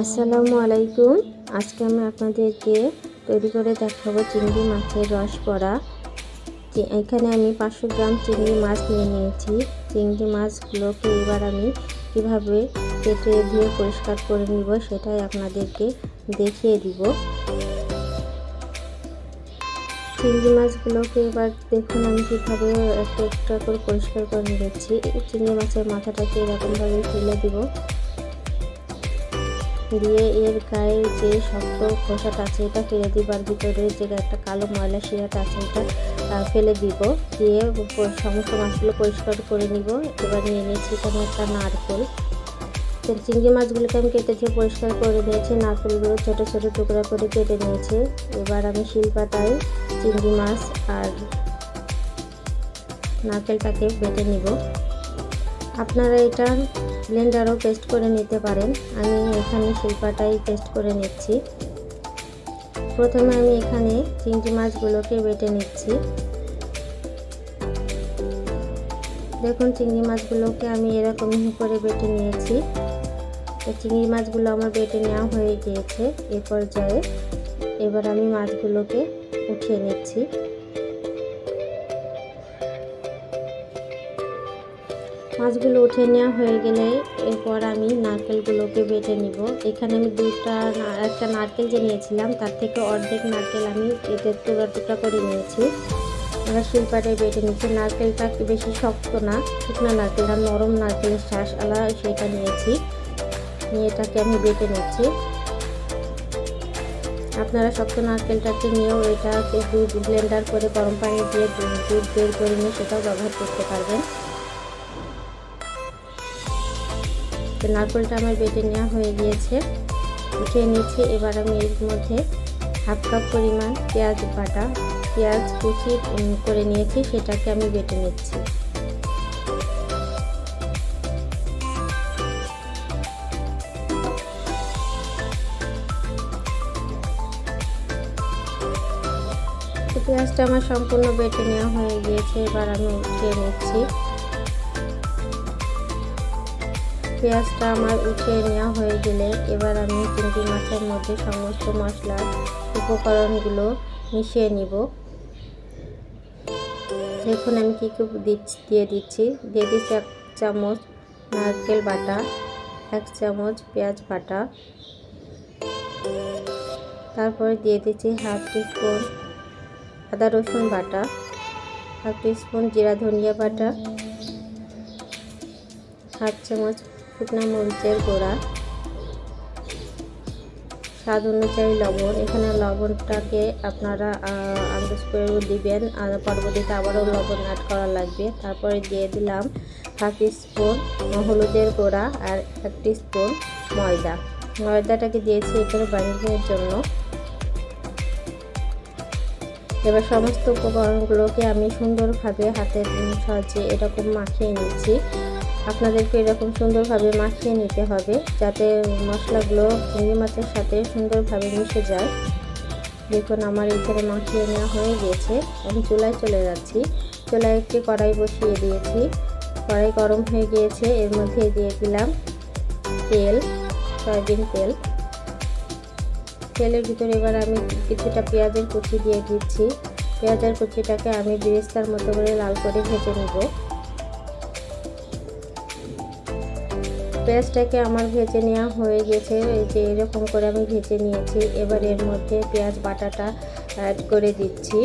আসসালামু আলাইকুম। আজকে আমি আপনাদেরকে তৈরি করে দেখাবো চিংড়ি মাছের রস পড়া এখানে আমি পাঁচশো গ্রাম চিংড়ি মাছ নিয়ে নিয়েছি। চিংড়ি মাছগুলোকে এবার আমি কীভাবে কেটে ধুয়ে পরিষ্কার করে নিব সেটাই আপনাদেরকে দেখিয়ে দিব। চিংড়ি মাছগুলোকে এবার দেখুন আমি কীভাবে একটা একটা করে পরিষ্কার করে নিয়েছি। চিংড়ি মাছের মাথাটাকে এরকমভাবে ফেলে দিব। দিয়ে এর গায়ে যে শক্ত খোসাটা আছে, এটা ফেলে দিব আর ভিতরে যে একটা কালো ময়লা শিরাটা আছে, এটা ফেলে দিব। দিয়ে সমস্ত মাছগুলো পরিষ্কার করে নিব। এবার নিয়ে নিয়েছি এখানে একটা নারকেল। চিংড়ি মাছগুলোকে আমি কেটে দিয়ে পরিষ্কার করে নিয়েছি নারকেলগুলো ছোটো ছোটো টুকরা করে কেটে নিয়েছি। এবার আমি শিল পাতায় চিংড়ি মাছ আর নারকেলটাকে বেটে নিব। আপনারা এটা ব্লেন্ডারও পেস্ট করে নিতে পারেন। আমি এখানে শিল্পাটাই পেস্ট করে নিচ্ছি। প্রথমে আমি এখানে চিংড়ি মাছগুলোকে বেটে নিচ্ছি। দেখুন, চিংড়ি মাছগুলোকে আমি এরকম করে বেটে নিয়েছি। তো চিংড়ি মাছগুলো আমার বেটে নেওয়া হয়ে গিয়েছে এ পর্যায়ে। এবার আমি মাছগুলোকে উঠিয়ে নিচ্ছি। মাছগুলো উঠে নেওয়া হয়ে গেলে এরপর আমি নারকেলগুলোকে বেটে নিব। এখানে আমি দুটা একটা নারকেল যে নিয়েছিলাম, তার থেকে অর্ধেক নারকেল আমি কেটে টুকরা টুকরা করে নিয়েছি। এবার শিলপাটায় বেটে নিচ্ছি নারকেলটা কি বেশি শক্ত না, শুকনো নারকেল আর নরম নারকেলের শ্বাস আলাদা সেটা নিয়েছি। নিয়ে এটাকে আমি বেটে নিচ্ছি। আপনারা শক্ত নারকেলটাকে নিয়েও এটাকে দুধ ব্লেন্ডার করে গরম পানি দিয়ে দুধ বের করে নিয়ে সেটাও ব্যবহার করতে পারবেন। তো নারকেলটা আমার বেটে নেওয়া হয়ে গিয়েছে। উঠিয়ে নিচ্ছি এবার আমি এর মধ্যে হাফ কাপ পরিমাণ পেঁয়াজ বাটা, পেঁয়াজ কুচি করে নিয়েছি, সেটাকে আমি বেটে নিচ্ছি। পেঁয়াজটা আমার সম্পূর্ণ বেটে নেওয়া হয়ে গিয়েছে, এবার আমি উঠিয়ে নিচ্ছি। পেঁয়াজটা আমার উঠিয়ে নেওয়া হয়ে গেলে এবার আমি চিংড়ি মাছের মধ্যে সমস্ত মশলার উপকরণগুলো মিশিয়ে নিব। দেখুন আমি কী কী দিচ্ছি, দিয়ে দিচ্ছি। দিয়ে দিচ্ছি এক চামচ নারকেল বাটা, এক চামচ পেঁয়াজ বাটা। তারপরে দিয়ে দিচ্ছি হাফ টিস্পুন আদা রসুন বাটা, হাফ টিস্পুন জিরা ধনিয়া বাটা, হাফ চামচ শুকনো মরিচের গুঁড়া, স্বাদ অনুযায়ী লবণ। এখানে লবণটাকে আপনারা আন্দাজ করে দিবেন। আর পরবর্তীতে আবারও লবণ অ্যাড করা লাগবে। তারপরে দিয়ে দিলাম হাফ স্পুন হলুদের গোড়া আর এক স্পুন ময়দা। ময়দাটাকে দিয়েছি এখানে বাইন্ডিংয়ের জন্য। এবার সমস্ত উপকরণগুলোকে আমি সুন্দরভাবে হাতের সাহায্যে এরকম মাখিয়ে নিচ্ছি। আপনাদেরকে এরকম সুন্দরভাবে মাখিয়ে নিতে হবে যাতে মশলাগুলো চিংড়ি মাছের সাথে সুন্দরভাবে মিশে যায়। দেখুন, আমার এখানে মাখিয়ে নেওয়া হয়ে গিয়েছে। আমি চুলায় চলে যাচ্ছি। চুলায় একটি কড়াই বসিয়ে দিয়েছি। কড়াই গরম হয়ে গিয়েছে। এর মধ্যে দিয়ে দিলাম তেল, সয়াবিন তেল। তেলের ভিতরে এবার আমি কিছুটা পেঁয়াজের কুচি দিয়ে দিচ্ছি। পেঁয়াজের কুচিটাকে আমি বিরেস্তার মতো করে লাল করে ভেজে নেব। পেঁয়াজটাকে আমার ভেজে নেওয়া হয়ে গেছে। এই যে এরকম করে আমি ভেজে নিয়েছি। এবার এর মধ্যে পেঁয়াজ বাটাটা অ্যাড করে দিচ্ছি।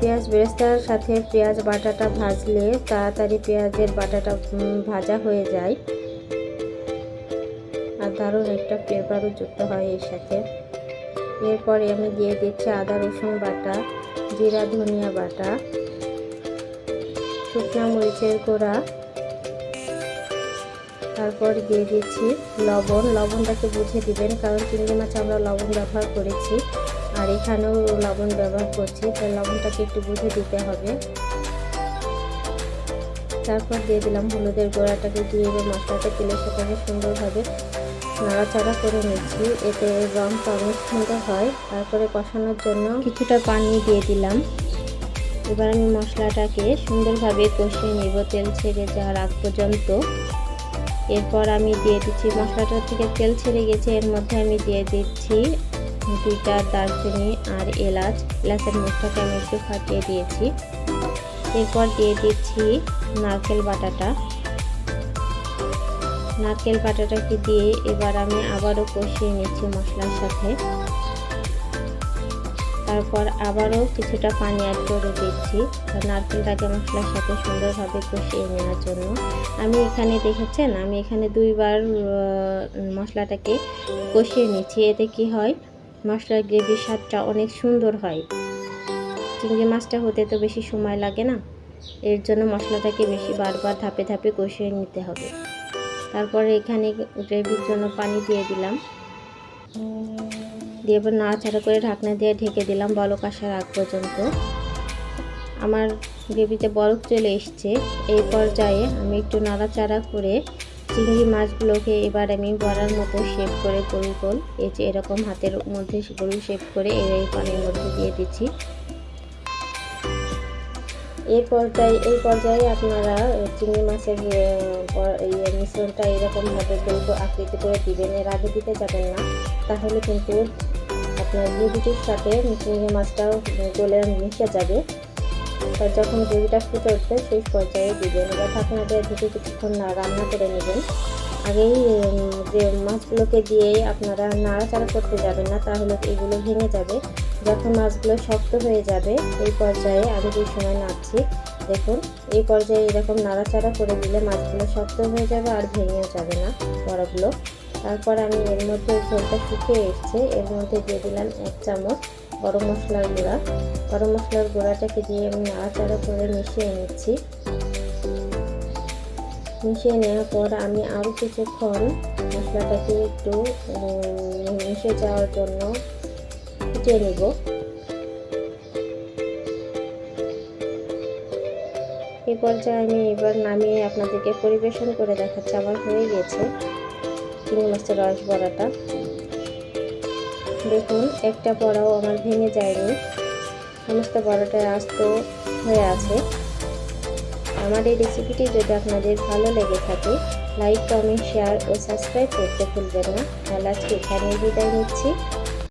পেঁয়াজ বেরেস্তার সাথে পেঁয়াজ বাটাটা ভাজলে তাড়াতাড়ি পেঁয়াজের বাটাটা ভাজা হয়ে যায়। আর দারুণ একটা ফ্লেভারও যুক্ত হয় এর সাথে। এরপরে আমি দিয়ে দিচ্ছি আদা, রসুন বাটা, জিরা, ধনিয়া বাটা, শুকনো মরিচের গুঁড়া। তারপর দিয়ে দিচ্ছি লবণ। লবণটাকে বুঝে দিবেন, কারণ চিংড়ি মাছ আমরা লবণ ব্যবহার করেছি, আর এখানেও লবণ ব্যবহার করছি তাই লবণটাকে একটু বুঝে দিতে হবে। তারপর দিয়ে দিলাম হলুদের গোড়াটাকে, দিয়ে এবার মশলাটা সাথে আমি সুন্দরভাবে নাড়াচাড়া করে নিচ্ছি, এতে রঙটা অনেক সুন্দর হয়। তারপরে কষানোর জন্য কিছুটা পানি দিয়ে দিলাম। এবার আমি মশলাটাকে সুন্দরভাবে কষিয়ে নিব, তেল ছেড়ে যাওয়ার আগ পর্যন্ত। এরপর আমি দিয়ে দিচ্ছি মশলাটা থেকে তেল ছেড়ে গেছে, এর মধ্যে আমি দিয়ে দিচ্ছি দুইটা দারচিনি আর এলাচ। এলাচের মুখটাকে আমি একটু ফাটিয়ে দিয়েছি। এরপর দিয়ে দিচ্ছি নারকেল বাটাটা। নারকেল বাটাটাকে দিয়ে এবার আমি আবারও কষিয়ে নিচ্ছি মশলার সাথে। তারপর আবারও কিছুটা পানি অ্যাড করে দিচ্ছি। নারকেলটাকে মশলার সাথে সুন্দরভাবে কষিয়ে নেওয়ার জন্য। আমি এখানে দেখেছেন, আমি এখানে দুইবার মশলাটাকে কষিয়ে নিচ্ছি। এতে কি হয়, মশলার গ্রেভির স্বাদটা অনেক সুন্দর হয়। চিংড়ি মাছটা হতে তো বেশি সময় লাগে না। এর জন্য মশলাটাকে বেশি বারবার ধাপে ধাপে কষিয়ে নিতে হবে। তারপরে এখানে গ্রেভির জন্য পানি দিয়ে দিলাম। দিয়ে এবার নাড়াচাড়া করে ঢাকনা দিয়ে ঢেকে দিলাম বলক আসার আগ পর্যন্ত। আমার গ্রেভিতে বরফ চলে এসছে। এই পর্যায়ে আমি একটু নাড়াচাড়া করে চিংড়ি মাছগুলোকে এবার আমি বড়ার মতো শেপ করে গোল গোল, এই যে এরকম হাতের মধ্যে গোল শেপ করে এর এই পানির মধ্যে দিয়ে দিচ্ছি। এই পর্যায়ে এই পর্যায়ে আপনারা চিংড়ি মাছের ইয়ে মিশ্রণটা এরকমভাবে গোল আকৃতি করে দিবেন। এর আগে দিতে যাবেন না, তাহলে কিন্তু আপনার গ্রেভিটির সাথে চিংড়ি মাছটাও গলে মিশে যাবে। যখন গ্রেভিটা ফুটে উঠবে, সেই পর্যায়ে দিবেন। এবার ঢাকনা দিয়ে কিছুক্ষণ রান্না করে নেবেন। আগেই যে মাছগুলোকে দিয়েই আপনারা নাড়াচাড়া করতে যাবেন না, তাহলে এগুলো ভেঙে যাবে। যখন মাছগুলো শক্ত হয়ে যাবে, এই পর্যায়ে আমি যে সময় নাড়ছি, দেখুন, এই পর্যায়ে এরকম নাড়াচাড়া করে দিলে মাছগুলো শক্ত হয়ে যাবে আর ভেঙেও যাবে না বড়গুলো। তারপর আমি এর মধ্যে ঝোলটা শুকিয়ে এসছে। এর মধ্যে দিয়ে দিলাম এক চামচ গরম মশলার গুঁড়া। গরম মশলার গুঁড়াটাকে দিয়ে আমি নাড়াচাড়া করে মিশিয়ে নিচ্ছি। মিশিয়ে নেওয়ার পর আমি আরও কিছুক্ষণ মশলাটাকে একটু মিশে যাওয়ার জন্য ফুটিয়ে নেব। এই পর্যায়ে আমি এবার নামিয়ে আপনাদেরকে পরিবেশন করে দেখাচ্ছি। আমার হয়ে গেছে। চিংড়ি মাছের রস বড়াটা। দেখুন, একটা বড়াও আমার ভেঙে যায়নি। সমস্ত বড়াটা আস্ত হয়ে আছে। আমার এই রেসিপিটি যদি আপনাদের ভালো লেগে থাকে, লাইক, কমেন্ট, শেয়ার ও সাবস্ক্রাইব করতে ভুলবেন না। তাহলে আজকে এখানেই বিদায় নিচ্ছি।